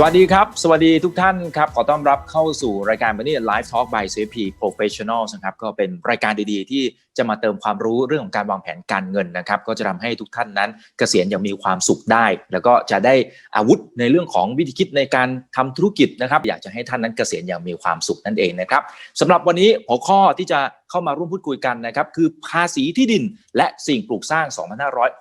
สวัสดีครับ สวัสดีทุกท่านครับ ขอต้อนรับเข้าสู่รายการวันนี้ Live Talk by CP Professional นะครับ ก็เป็นรายการดีๆ ที่ จะมาเติมความรู้เรื่องของการวางแผนการเงินนะครับ ก็จะทำให้ทุกท่านนั้นเกษียณอย่างมีความสุขได้ แล้วก็จะได้อาวุธในเรื่องของวิธีคิดในการทำธุรกิจนะครับ อยากจะให้ท่านนั้นเกษียณอย่างมีความสุขนั่นเองนะครับสำหรับวันนี้หัวข้อที่จะเข้ามาร่วมพูดคุยกันนะครับ คือภาษีที่ดินและสิ่งปลูกสร้าง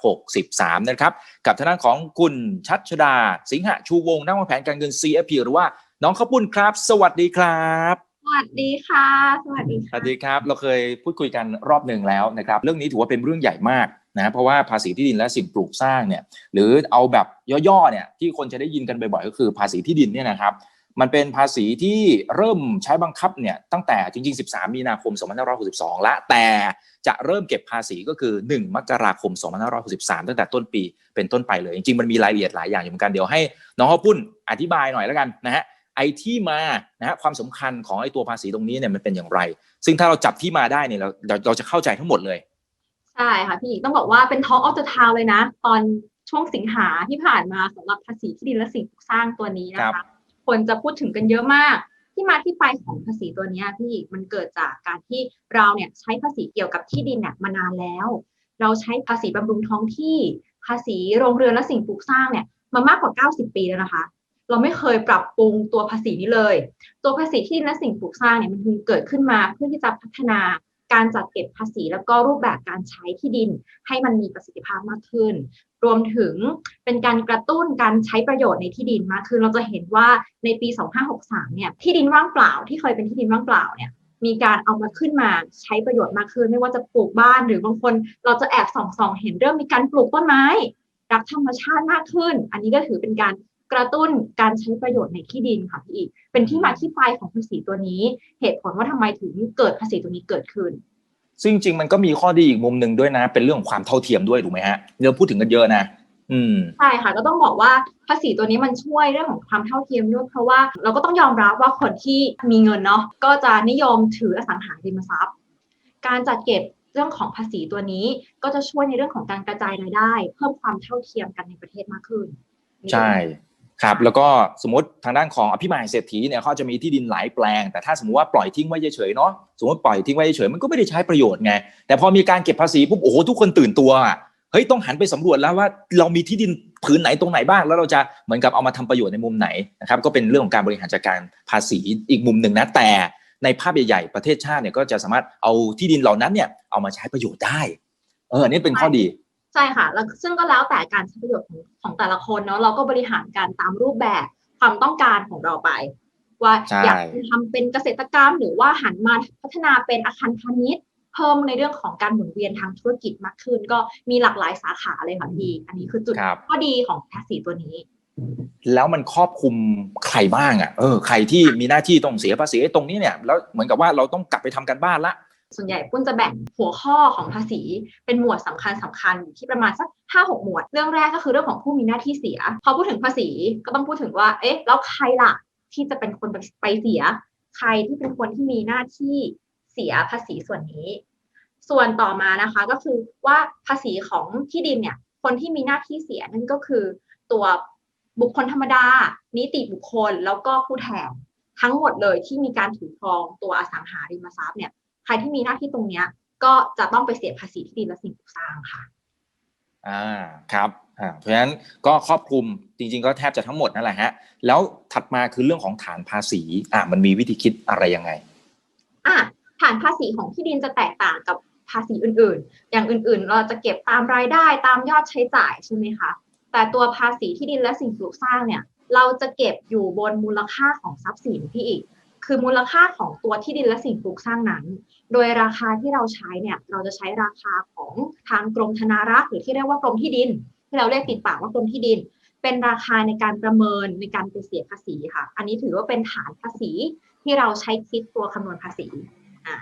2563 นะครับ กับทางด้านของคุณชัชดา สิงหชูวงศ์นักวางแผนการเงิน CFP หรือว่าน้องข้าวปุ้นครับ สวัสดีครับ วัสดีค่ะ สวัสดีสค่ะ วัสดีครับ เราเคยพูดคุยกันรอบหนึ่งแล้วนะครับ เรื่องนี้ถือว่าเป็นเรื่องใหญ่มากนะเพราะว่าภาษีที่ดินและสิ่งปลูกสร้างเนี่ย หรือเอาแบบย่อๆเนี่ยที่คนจะได้ยินกันบ่อยๆก็คือภาษีที่ดินเนี่ยนะครับ มันเป็นภาษีที่เริ่มใช้บังคับเนี่ยตั้งแต่จริง ๆ 13 มีนาคม 2562 ละ แต่จะเริ่มเก็บภาษีก็คือ 1 มกราคม 2563 ตั้งแต่ต้นปีเป็นต้นไปเลย จริงๆ มันมีรายละเอียดหลายอย่างอยู่เหมือนกันเดี๋ยวให้น้องข้าวปุ้นอธิบายหน่อยแล้วกันนะฮะ ไอ้ที่มานะฮะความสำคัญของไอ้ตัวภาษีตรงนี้เนี่ยมันเป็นอย่างไร ซึ่งถ้าเราจับที่มาได้เนี่ยเราเราเราจะเข้าใจทั้งหมดเลยใช่ค่ะพี่ต้องบอกว่าเป็น Talk of the Town เลยนะ ตอนช่วงสิงหาที่ผ่านมาสำหรับภาษีที่ดินและสิ่งปลูกสร้างตัวนี้นะครัคะบคนจะพูดถึงกันเยอะมาก ที่มาที่ไปของภาษีตัวเนี้ยพี่มันเกิดจากการที่เราเนี่ยใช้ภาษีเกี่ยวกับที่ดินเนี่ยมานานแล้ว เราใช้ภาษีบำรุงท้องที่ ภาษีโรงเรือนและสิ่งปลูกสร้างเนี่ยมามากกว่า 90 ปีแล้วนะคะ เราไม่เคยปรับปรุงตัวภาษีนี้เลย ตัวภาษีที่ดินและสิ่งปลูกสร้างเนี่ยมันเกิดขึ้นมาเพื่อที่จะพัฒนาการจัดเก็บภาษีแล้วก็รูปแบบการใช้ที่ดินให้มันมีประสิทธิภาพมากขึ้น รวมถึงเป็นการกระตุ้นการใช้ประโยชน์ในที่ดินมากขึ้น เราจะเห็นว่าในปี 2563 เนี่ยที่ดินว่างเปล่าที่เคยเป็นที่ดินว่างเปล่าเนี่ยมีการเอามาขึ้นมาใช้ประโยชน์มากขึ้น ไม่ว่าจะปลูกบ้านหรือบางคนเราจะแอบส่องๆเห็นเริ่มมีการปลูกต้นไม้รักธรรมชาติมากขึ้น อันนี้ก็ถือเป็นการ กระตุ้นการใช้ประโยชน์ในที่ดินค่ะพี่อีก เป็นที่มาที่ไปของภาษีตัวนี้ เหตุผลว่าทำไมถึงเกิดภาษีตัวนี้เกิดขึ้น ซึ่งจริงๆมันก็มีข้อดีอีกมุมหนึ่งด้วยนะ เป็นเรื่องของความเท่าเทียมด้วยถูกไหมฮะเราพูดถึงกันเยอะนะอืมใช่ค่ะก็ต้องบอกว่าภาษีตัวนี้มันช่วยเรื่องของความเท่าเทียมด้วยเพราะว่าเราก็ต้องยอมรับว่าคนที่มีเงินเนาะก็จะนิยมถืออสังหาริมทรัพย์ การจัดเก็บเรื่องของภาษีตัวนี้ ก็จะช่วยในเรื่องของการกระจายรายได้ เพิ่มความเท่าเทียมกันในประเทศมากขึ้น ใช่ ครับแล้วก็สมมติทางด้านของอภิมหาเศรษฐีเนี่ยเขาจะมีที่ดินหลายแปลง แต่ถ้าสมมติว่าปล่อยทิ้งไว้เฉยๆเนาะสมมติปล่อยทิ้งไว้เฉยๆมันก็ไม่ได้ใช้ประโยชน์ไงแต่พอมีการเก็บภาษีปุ๊บโอ้โหทุกคนตื่นตัวอะเฮ้ยต้องหันไปสำรวจแล้วว่าเรามีที่ดินผืนไหนตรงไหนบ้าง แล้วเราจะเหมือนกับเอามาทำประโยชน์ในมุมไหนนะครับก็เป็นเรื่องของการบริหารจัดการภาษีอีกมุมหนึ่งนะแต่ในภาพใหญ่ๆประเทศชาติเนี่ยก็จะสามารถเอาที่ดินเหล่านั้นเนี่ยเอามาใช้ประโยชน์ได้เออนี่เป็นข้อดี ใช่ค่ะแล้วซึ่งก็แล้วแต่การใช้ประโยชน์ของของแต่ละคนเนาะเราก็บริหารการตามรูปแบบความต้องการของเราไป ว่าใช่อยากทำเป็นเกษตรกรรม หรือว่าหันมาพัฒนาเป็นอาคารพาณิชย์เพิ่มในเรื่องของการหมุนเวียนทางธุรกิจมากขึ้น ก็มีหลากหลายสาขาเลยค่ะพี่อันนี้คือจุดครับข้อดีของภาษีตัวนี้ แล้วมันครอบคลุมใครบ้างอะเออใครที่มีหน้าที่ต้องเสียภาษีไอ้ตรงนี้เนี่ยแล้วเหมือนกับว่าเราต้องกลับไปทำกันบ้านละ ส่วนใหญ่ปุ้นจะแบ่งหัวข้อของภาษีเป็นหมวดสำคัญสคัญๆอยู่ที่ประมาณสักห้าหกหมวด เรื่องแรกก็คือเรื่องของผู้มีหน้าที่เสีย พอพูดถึงภาษีก็ต้องพูดถึงว่า เอ๊ะ แล้วใครล่ะที่จะเป็นคนไปเสีย ใครที่เป็นคนที่มีหน้าที่เสียภาษีส่วนนี้ ส่วนต่อมานะคะก็คือว่าภาษีของที่ดินเนี่ย คนที่มีหน้าที่เสียนั่นก็คือตัวบุคคลธรรมดา นิติบุคคล แล้วก็ผู้แทนทั้งหมดเลยที่มีการถือครองตัวอสังหาริมทรัพย์เนี่ย ใครที่มีหน้าที่ตรงเนี้ย ก็จะต้องไปเสียภาษีที่ดินและสิ่งปลูกสร้างค่ะ อ่าครับอ่าเพราะฉะนั้นก็ครอบคลุมจริง ๆ ก็แทบจะทั้งหมดนั่นแหละฮะแล้วถัดมาคือเรื่องของฐานภาษีอ่ามันมีวิธีคิดอะไรยังไงอะฐานภาษีของที่ดินจะแตกต่างกับภาษีอื่นๆ อย่างอื่นๆ เราจะเก็บตามรายได้ตามยอดใช้จ่ายใช่ไหมคะ แต่ตัวภาษีที่ดินและสิ่งปลูกสร้างเนี่ย เราจะเก็บอยู่บนมูลค่าของทรัพย์สินพี่อีก คือมูลค่าของตัวที่ดินและสิ่งปลูกสร้างนั้น โดยราคาที่เราใช้เนี่ยเราจะใช้ราคาของทางกรมธนารักษ์หรือที่เรียกว่ากรมที่ดิน ที่เราเรียกติดปากว่ากรมที่ดิน เป็นราคาในการประเมินในการไปเสียภาษีค่ะ อันนี้ถือว่าเป็นฐานภาษีที่เราใช้คิดตัวคำนวณภาษีอ่า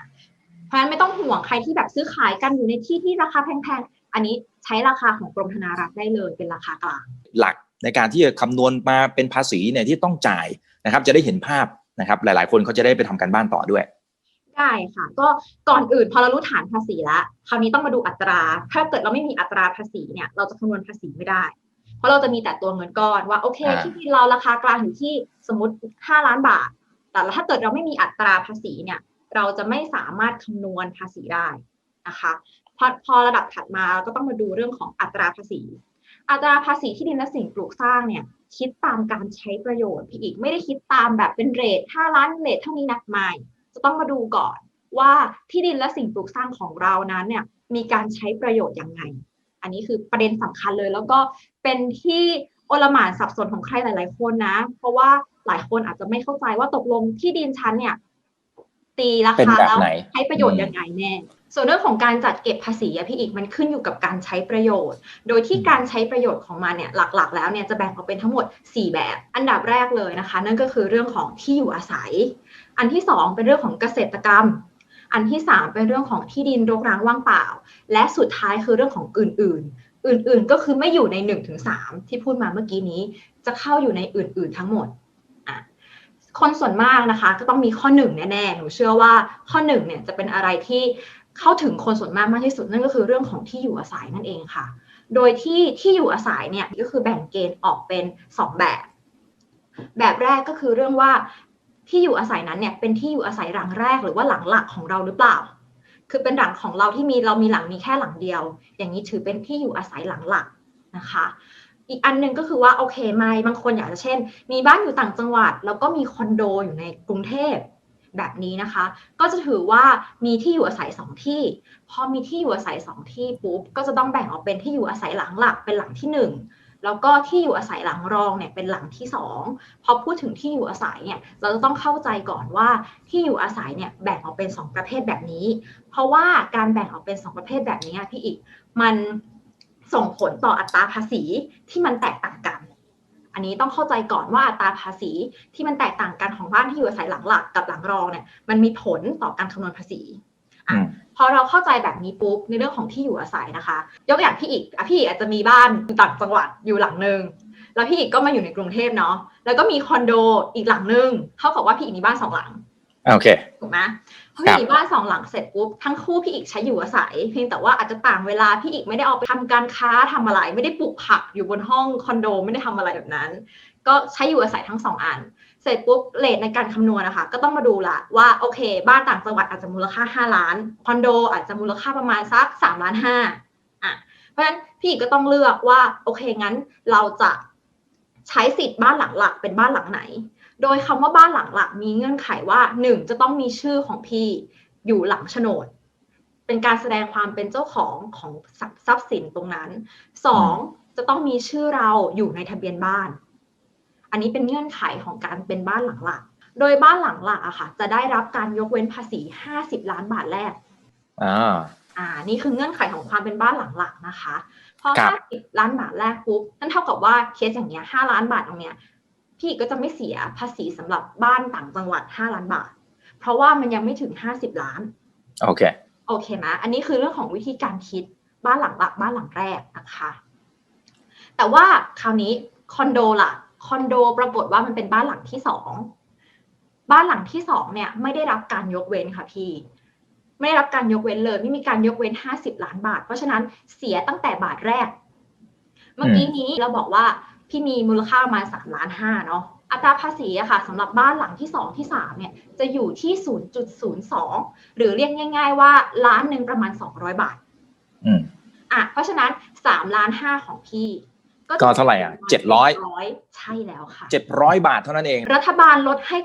เพราะฉะนั้นไม่ต้องห่วงใครที่แบบซื้อขายกันอยู่ในที่ที่ราคาแพงๆอันนี้ใช้ราคาของกรมธนารักษ์ได้เลยเป็นราคากลางหลักในการที่จะคำนวณมาเป็นภาษีเนี่ยที่ต้องจ่ายนะครับ จะได้เห็นภาพ นะครับ หลายๆ คนเขาจะได้ไปทำการบ้านต่อด้วยได้ค่ะ ก็ก่อนอื่นพอเรารู้ฐานภาษีแล้วคราวนี้ต้องมาดูอัตรา ถ้าเกิดเราไม่มีอัตราภาษีเนี่ยเราจะคำนวณภาษีไม่ได้ เพราะเราจะมีแต่ตัวเงินก้อนว่าโอเคอ่าที่ดินเราราคากลางอยู่ที่สมมติ 5 ล้านบาท แต่ถ้าเกิดเราไม่มีอัตราภาษีเนี่ย เราจะไม่สามารถคำนวณภาษีได้นะคะพอพอระดับถัดมาเราก็ต้องมาดูเรื่องของอัตราภาษี อัตราภาษีที่ดินและสิ่งปลูกสร้างเนี่ยคิดตามการใช้ประโยชน์พี่อีกไม่ได้คิดตามแบบเป็นเรท5ล้านเรทเท่านี้นักไม่จะต้องมาดูก่อนว่าที่ดินและสิ่งปลูกสร้างของเรานั้นเนี่ยมีการใช้ประโยชน์ยังไง อันนี้คือประเด็นสำคัญเลย แล้วก็เป็นที่โอลหม่านสับสนของใครหลาย ๆ คนนะ เพราะว่าหลายคนอาจจะไม่เข้าใจว่าตกลงที่ดินชั้นเนี่ยตีราเป็นคาแบบแล้วไหนใช้ประโยชน์อืมยังไงแน่ ส่วนเรื่องของการจัดเก็บภาษีอะพี่อีกมันขึ้นอยู่กับการใช้ประโยชน์ โดยที่การใช้ประโยชน์ของมันเนี่ยหลักๆ แล้วเนี่ยจะแบ่งออกเป็นทั้งหมด 4 แบบ อันดับแรกเลยนะคะ นั่นก็คือเรื่องของที่อยู่อาศัย อันที่ 2 เป็นเรื่องของเกษตรกรรม อันที่ 3 เป็นเรื่องของที่ดินรกร้างว่างเปล่า และสุดท้ายคือเรื่องของอื่นๆ อื่นๆก็คือไม่อยู่ใน 1-3ถึงที่พูดมาเมื่อกี้นี้ จะเข้าอยู่ในอื่นๆทั้งหมดคนส่วนมากนะคะก็ต้องมีข้อหนึ่งแน่ๆ หนูเชื่อว่าข้อหนึ่งเนี่ยจะเป็นอะไรที่ เข้าถึงคนส่วนมากมากที่สุดนั่นก็คือเรื่องของที่อยู่อาศัยนั่นเองค่ะ โดยที่ที่อยู่อาศัยเนี่ยก็คือแบ่งเกณฑ์ออกเป็น 2 แบบ แบบแรกก็คือเรื่องว่าที่อยู่อาศัยนั้นเนี่ยเป็นที่อยู่อาศัยหลังแรกหรือว่าหลังหลักของเราหรือเปล่า คือเป็นหลังของเราที่มีเรามีหลังมีแค่หลังเดียว อย่างนี้ถือเป็นที่อยู่อาศัยหลังหลักนะคะ อีกอันหนึ่งก็คือว่าโอเคไหมบางคนอยากจะเช่น มีบ้านอยู่ต่างจังหวัด แล้วก็มีคอนโดอยู่ในกรุงเทพ แบบนี้นะคะ ก็จะถือว่ามีที่อยู่อาศัยสองที่ พอมีที่อยู่อาศัยสองที่ปุ๊บก็จะต้องแบ่งออกเป็นที่อยู่อาศัยหลังหลักเป็นหลังที่หนึ่งแล้วก็ที่อยู่อาศัยหลังรองเนี่ยเป็นหลังที่สองพอพูดถึงที่อยู่อาศัยเนี่ยเราจะต้องเข้าใจก่อนว่าที่อยู่อาศัยเนี่ยแบ่งออกเป็นสองประเภทแบบนี้ เพราะว่าการแบ่งออกเป็นสองประเภทแบบนี้พี่อีก มันส่งผลต่ออัตราภาษีที่มันแตกต่างกัน อันนี้ต้องเข้าใจก่อนว่าอัตราภาษีที่มันแตกต่างกันของบ้านที่อยู่อาศัยหลังหลักกับหลังรองเนี่ยมันมีผลต่อการคำนวณภาษีอะอืมพอเราเข้าใจแบบนี้ปุ๊บในเรื่องของที่อยู่อาศัยนะคะ ยกอย่างพี่อีกอะพี่อีกอาจจะมีบ้านอยู่ต่างจังหวัดอยู่หลังหนึ่งแล้วพี่อีกก็มาอยู่ในกรุงเทพเนาะแล้วก็มีคอนโดอีกหลังหนึ่งเท่ากับว่าพี่อีกมีบ้านสองหลัง โอเคถูกไหมพอครัพี่บอีกบ้านสองหลังเสร็จปุ๊บทั้งคู่พี่อีกใช้อยู่อาศัย เพียงแต่ว่าอาจจะต่างเวลาพี่อีกไม่ได้ออกไปทำการค้าทำอะไร ไม่ได้ปลูกผักอยู่บนห้องคอนโดไม่ได้ทำอะไรแบบนั้น ก็ใช้อยู่อาศัยทั้งสองอัน เสร็จปุ๊บเลทในการคำนวณนะคะ ก็ต้องมาดูละว่าโอเค บ้านต่างจังหวัดอาจจะมูลค่า 5 ล้าน คอนโดอาจจะมูลค่าประมาณสัก3ล้านห้าอะเพราะฉะนั้นพี่อีกก็ต้องเลือกว่าโอเคงั้นเราจะใช้สิทธิ์บ้านหลังหลักเป็นบ้านหลังไหน โดยคำว่าบ้านหลังหลักมีเงื่อนไขว่าหนึ่งจะต้องมีชื่อของพี่อยู่หลังโฉนด เป็นการแสดงความเป็นเจ้าของของทรัพย์สินตรงนั้นสองจะต้องมีชื่อเราอยู่ในทะเบียนบ้าน อันนี้เป็นเงื่อนไขของการเป็นบ้านหลังหลักโดยบ้านหลังหลักอะค่ะ จะได้รับการยกเว้นภาษี 50 ล้านบาทแรกอ่าอ่า นี่คือเงื่อนไขของความเป็นบ้านหลังหลักนะคะ พอครับ50 ล้านบาทแรกปุ๊บ นั่นเท่ากับว่าเคสอย่างเงี้ย5ล้านบาทตรงเนี้ย พี่ก็จะไม่เสียภาษีสำหรับบ้านต่างจังหวัด 5 ล้านบาท เพราะว่ามันยังไม่ถึง 50 ล้าน โอเค โอเคไหมอันนี้คือเรื่องของวิธีการคิดบ้านหลังหลักบ้านหลังแรกนะคะ แต่ว่าคราวนี้คอนโดล่ะ คอนโดปรากฏว่ามันเป็นบ้านหลังที่สอง บ้านหลังที่สองเนี่ยไม่ได้รับการยกเว้นค่ะพี่ ไม่ได้รับการยกเว้นเลย ไม่มีการยกเว้น 50 ล้านบาท เพราะฉะนั้นเสียตั้งแต่บาทแรก เมื่อกี้นี้เราบอกว่า พี่มีมูลค่าประมาณ3ล้านห้าเนาะอัตราภาษีอะค่ะสำหรับบ้านหลังที่ 2 ที่ 3 เนี่ย จะอยู่ที่ 0.02 หรือเรียกง่าย ๆ ว่าล้านหนึ่งประมาณ 200 บาทอืมอะเพราะฉะนั้น3ล้านห้าของพี่ก็เท่าไหร่อะปมณเจ็ดร้อยใช่แล้วค่ะเจ็ดร้อยบาทเท่านั้นเอง รัฐบาลลดให้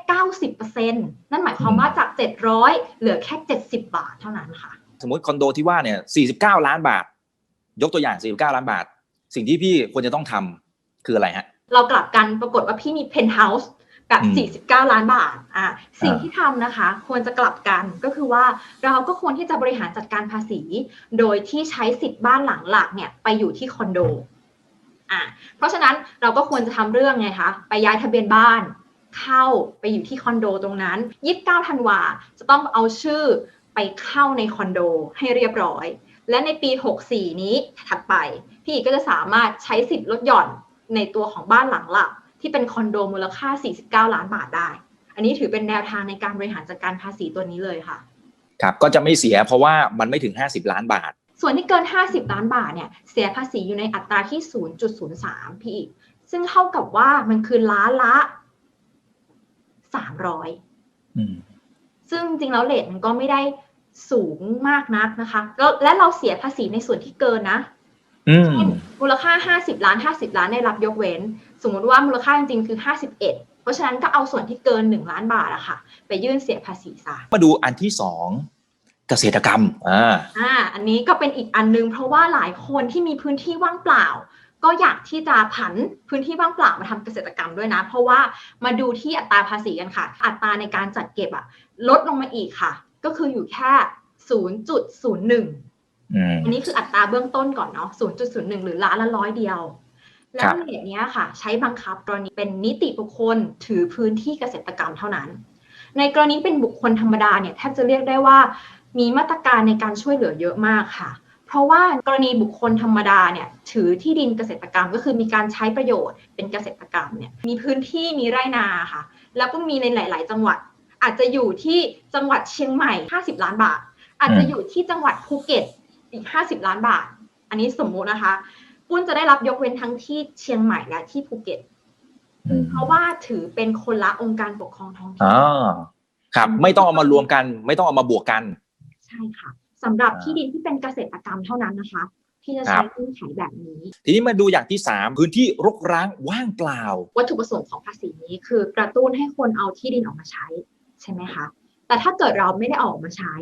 90%นั่นหมายความว่าจาก700เหลือแค่70บาทเท่านั้นค่ะ สมมติคอนโดที่ว่าเนี่ยสี่สิบเก้าล้านบาท ยกตัวอย่างสี่สิบเก้าล้านบาท สิ่งที่พี่ควรจะต้องทำ คืออะไรฮะ เรากลับกันปรากฏว่าพี่มีเพนท์เฮาส์แบบอืม49 ล้านบาท อะ สิ่งอ่าที่ทำนะคะ ควรจะกลับกันก็คือว่าเราก็ควรที่จะบริหารจัดการภาษี โดยที่ใช้สิทธิ์บ้านหลังหลักเนี่ยไปอยู่ที่คอนโด อะ เพราะฉะนั้นเราก็ควรจะทำเรื่องไงคะ ไปย้ายทะเบียนบ้าน เข้าไปอยู่ที่คอนโดตรงนั้น 29ธันวาจะต้องเอาชื่อไปเข้าในคอนโดให้เรียบร้อย และในปี 64 นี้ถัดไป พี่ก็จะสามารถใช้สิทธิ์ลดหย่อน ในตัวของบ้านหลังหลักที่เป็นคอนโดมูลค่า 49 ล้านบาทได้ อันนี้ถือเป็นแนวทางในการบริหารจัดการภาษีตัวนี้เลยค่ะ ครับ ก็จะไม่เสียเพราะว่ามันไม่ถึงห้าสิบล้านบาท ส่วนที่เกิน 50 ล้านบาทเนี่ย เสียภาษีอยู่ในอัตราที่ 0.03 พี่ ซึ่งเท่ากับว่ามันคือล้านละ 300อืมซึ่งจริงๆแล้วเลทมันก็ไม่ได้สูงมากนักนะคะ แล้วและเราเสียภาษีในส่วนที่เกินนะอืม เช่นมูลค่า50ล้าน50ล้านได้รับยกเว้น สมมติว่ามูลค่าจริงๆคือ51เพราะฉะนั้นก็เอาส่วนที่เกิน1ล้านบาทอะค่ะ ไปยื่นเสียภาษีซะมาดูอันที่สองเกษตรกรรมอ่าอ่าอันนี้ก็เป็นอีกอันนึงเพราะว่าหลายคนที่มีพื้นที่ว่างเปล่า ก็อยากที่จะผันพื้นที่ว่างเปล่ามาทำเกษตรกรรมด้วยนะ เพราะว่ามาดูที่อัตราภาษีกันค่ะ อัตราในการจัดเก็บอะลดลงมาอีกค่ะ ก็คืออยู่แค่ 0.01 อืมอันนี้คืออัตราเบื้องต้นก่อนเนาะ 0.01 หรือล้านละร้อยเดียว และครับเลทเนี้ยค่ะ ใช้บังคับกรณีเป็นนิติบุคคลถือพื้นที่เกษตรกรรมเท่านั้น ในกรณีเป็นบุคคลธรรมดาเนี่ยแทบจะเรียกได้ว่า มีมาตรการในการช่วยเหลือเยอะมากค่ะ เพราะว่ากรณีบุคคลธรรมดาเนี่ยถือที่ดินเกษตรกรรมก็คือมีการใช้ประโยชน์เป็นเกษตรกรรมเนี่ยมีพื้นที่มีไร่นาค่ะ แล้วก็มีในหลาย ๆ จังหวัด อาจจะอยู่ที่จังหวัดเชียงใหม่ 50 ล้านบาท อาจจะอยู่ที่จังหวัดภูเก็ต อีก 50 ล้านบาท อันนี้สมมุตินะคะ ปุ้นจะได้รับยกเว้นทั้งที่เชียงใหม่และที่ภูเก็ตอืมเพราะว่าถือเป็นคนละองค์การปกครองท้องถิ่นอ่าครับ ไม่ต้องเอามารวมกัน ไม่ต้องเอามาบวกกัน ใช่ค่ะสำหรับอ่าที่ดินที่เป็นเกษตรกรรมเท่านั้นนะคะ ที่จะครัใช้บเงื่อนไขแบบนี้ ทีนี้มาดูอย่างที่สามพื้นที่รกร้างว่างเปล่า วัตถุประสงค์ของภาษีนี้คือกระตุ้นให้คนเอาที่ดินออกมาใช้ใช่ไหมคะแต่ถ้าเกิดเราไม่ได้เอาออกมาใช้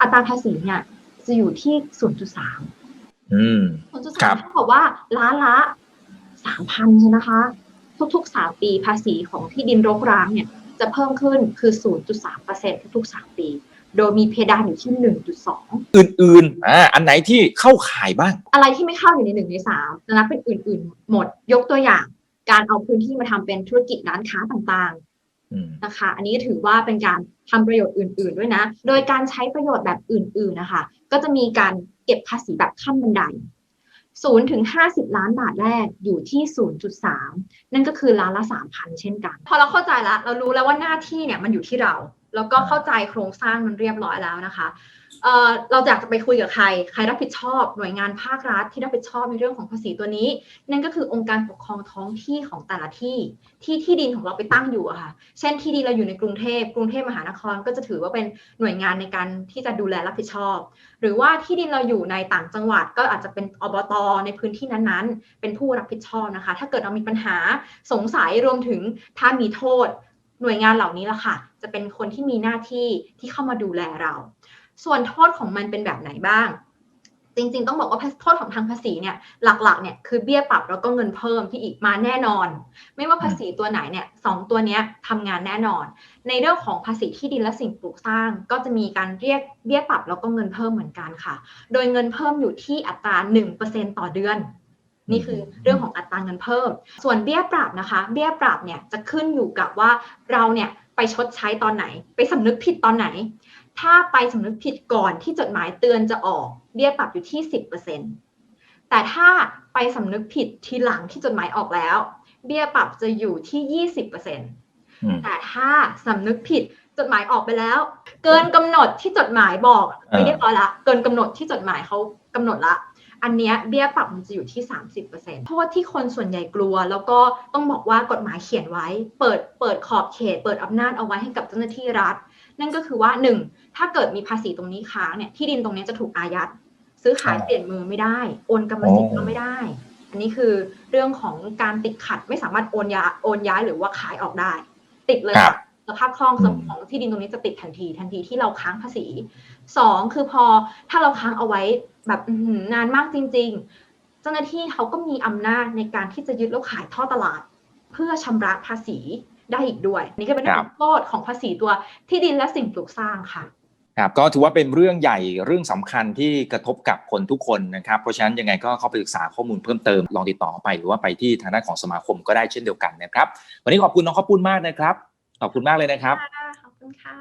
อัตราภาษีเนี่ย จะอยู่ที่ 0.3 อืมครับ0.3เท่ากับว่าล้านละ3,000ใช่นะคะ ทุกๆ3ปีภาษีของที่ดินรกร้างเนี่ย จะเพิ่มขึ้นคือ 0.3%ทุกๆ3ปี โดยมีเพดานอยู่ที่ 1.2 อื่นๆอ่าอันไหนที่เข้าข่ายบ้าง อะไรที่ไม่เข้าอยู่ในหนึ่งในสามจะนับเป็นอื่นๆ หมดยกตัวอย่าง การเอาพื้นที่มาทำเป็นธุรกิจร้านค้าต่างอืมๆ นะคะ อันนี้ถือว่าเป็นการทำประโยชน์อื่น ๆด้วยนะ โดยการใช้ประโยชน์แบบอื่น ๆนะคะ ก็จะมีการเก็บภาษีแบบขั้นบันได0ถึง50 ล้านบาทแรกอยู่ที่ 0.3 นั่นก็คือล้านละ 3,000 เช่นกัน พอเราเข้าใจแล้ว เรารู้แล้วว่าหน้าที่เนี่ยมันอยู่ที่เรา แล้วก็เข้าใจโครงสร้างมันเรียบร้อยแล้วนะคะ เอ่อเราอยากจะไปคุยกับใคร ใครรับผิดชอบหน่วยงานภาครัฐที่รับผิดชอบในเรื่องของภาษีตัวนี้ นั่นก็คือองค์การปกครองท้องที่ของแต่ละที่ที่ที่ดินของเราไปตั้งอยู่อะค่ะ เช่นที่ดินเราอยู่ในกรุงเทพกรุงเทพมหานครก็จะถือว่าเป็นหน่วยงานในการที่จะดูแลรับผิดชอบ หรือว่าที่ดินเราอยู่ในต่างจังหวัดก็อาจจะเป็นอบตในพื้นที่นั้นๆ เป็นผู้รับผิดชอบนะคะ ถ้าเกิดเรามีปัญหาสงสัยรวมถึงถ้ามีโทษ หน่วยงานเหล่านี้ละค่ะ จะเป็นคนที่มีหน้าที่ที่เข้ามาดูแลเรา ส่วนโทษของมันเป็นแบบไหนบ้าง จริงๆ ต้องบอกว่าโทษของทางภาษีเนี่ยหลักๆเนี่ยคือเบี้ยปรับแล้วก็เงินเพิ่มที่อีกมาแน่นอน ไม่ว่าภาษีตัวไหนเนี่ยสองตัวนี้ทำงานแน่นอน ในเรื่องของภาษีที่ดินและสิ่งปลูกสร้าง ก็จะมีการเรียกเบี้ยปรับแล้วก็เงินเพิ่มเหมือนกันค่ะ โดยเงินเพิ่มอยู่ที่อัตรา 1%ต่อเดือนนี่คือเรื่องของอัตราเงินเพิ่ม ส่วนเบี้ยปรับนะคะ เบี้ยปรับเนี่ยจะขึ้นอยู่กับว่าเราเนี่ยไปชดใช้ตอนไหน ไปสำนึกผิดตอนไหน ถ้าไปสำนึกผิดก่อนที่จดหมายเตือนจะออกเบี้ยปรับอยู่ที่ 10%แต่ถ้าไปสำนึกผิดทีหลังที่จดหมายออกแล้ว เบี้ยปรับจะอยู่ที่ 20%อืมแต่ถ้าสำนึกผิดจดหมายออกไปแล้ว เกินกำหนดที่จดหมายบอกไม่เรียบร้อยละเกินกำหนดที่จดหมายเขากำหนดละอันเนี้ยเบี้ยปรับมันจะอยู่ที่ 30%โทษที่คนส่วนใหญ่กลัว แล้วก็ต้องบอกว่ากฎหมายเขียนไว้ เปิดเปิดขอบเขต เปิดอำนาจเอาไว้ให้กับเจ้าหน้าที่รัฐ นั่นก็คือว่า 1. ถ้าเกิดมีภาษีตรงนี้ค้างเนี่ยที่ดินตรงนี้จะถูกอายัด ซื้อขายเปลี่ยนมือไม่ได้ โอนกรรมสิทธิ์ก็ไม่ได้ อันนี้คือเรื่องของการติดขัดไม่สามารถโอนย้ายโอนย้ายหรือว่าขายออกได้ ติดเลยครัค่ะบสภาพคล่องอืมของที่ดินตรงนี้จะติดทันทีทันทีที่เราค้างภาษีสองคือพอถ้าเราค้างเอาไว้แบบอื้อหือนานมากจริง ๆ เจ้าหน้าที่เขาก็มีอำนาจในการที่จะยึดแล้วขายท่อตลาด เพื่อชำระภาษี ได้อีกด้วย นี่ก็เป็นเรื่องของโทษของภาษีตัวที่ดินและสิ่งปลูกสร้างค่ะครับก็ถือว่าเป็นเรื่องใหญ่เรื่องสำคัญที่กระทบกับคนทุกคนนะครับ เพราะฉะนั้นยังไงก็เข้าไปศึกษาข้อมูลเพิ่มเติม ลองติดต่อไปหรือว่าไปที่ทางด้านของสมาคมก็ได้เช่นเดียวกันนะครับ วันนี้ขอบคุณน้องข้าวปุ้นมากนะครับ ขอบคุณมากเลยนะครับขอบคุณค่ะ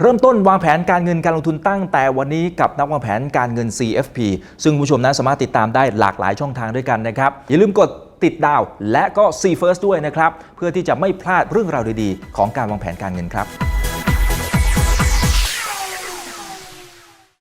เริ่มต้นวางแผนการเงินการลงทุนตั้งแต่วันนี้กับนักวางแผนการเงิน CFP ซึ่งคุณผู้ชมนั้นสามารถติดตามได้หลากหลายช่องทางด้วยกันนะครับอย่าลืมกด ติดดาวและก็ C First ด้วยนะครับ เพื่อที่จะไม่พลาดเรื่องราวดีๆ ของการวางแผนการเงินครับ